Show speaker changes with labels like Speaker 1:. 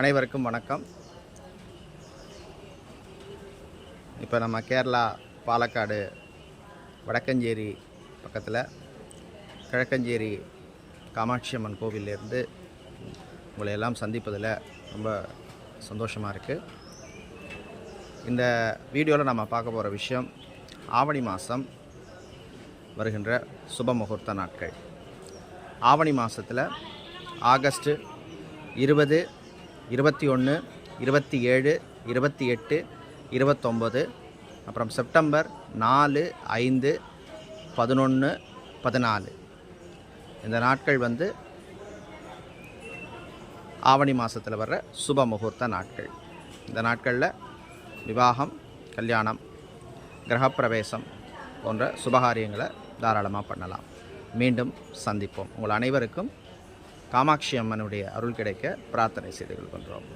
Speaker 1: அனைவருக்கும் வணக்கம். இப்போ நம்ம கேரளா பாலக்காடு வடக்கஞ்சேரி பக்கத்தில் கிழக்கஞ்சேரி காமாட்சி அம்மன் கோவிலேருந்து உங்களை எல்லாம் சந்திப்பதில் ரொம்ப சந்தோஷமாக இருக்குது இந்த வீடியோவில் நம்ம பார்க்க போகிற விஷயம் ஆவணி மாதம் வருகின்ற சுப முகூர்த்த நாட்கள். ஆவணி மாதத்தில் ஆகஸ்ட்டு இருபது இருபத்தி ஒன்று இருபத்தி ஏழு இருபத்தி எட்டு இருபத்தொம்பது அப்புறம் செப்டம்பர் நாலு ஐந்து பதினொன்று பதினாலு. இந்த நாட்கள் வந்து ஆவணி மாதத்தில் வர்ற சுப முகூர்த்த நாட்கள். இந்த நாட்களில் விவாகம் கல்யாணம் கிரகப்பிரவேசம் போன்ற சுபகாரியங்களை தாராளமாக பண்ணலாம். மீண்டும் சந்திப்போம். உங்கள் அனைவருக்கும் காமாட்சி அம்மனுடைய அருள் கிடைக்க பிரார்த்தனை செய்து கொள்கின்றோம்.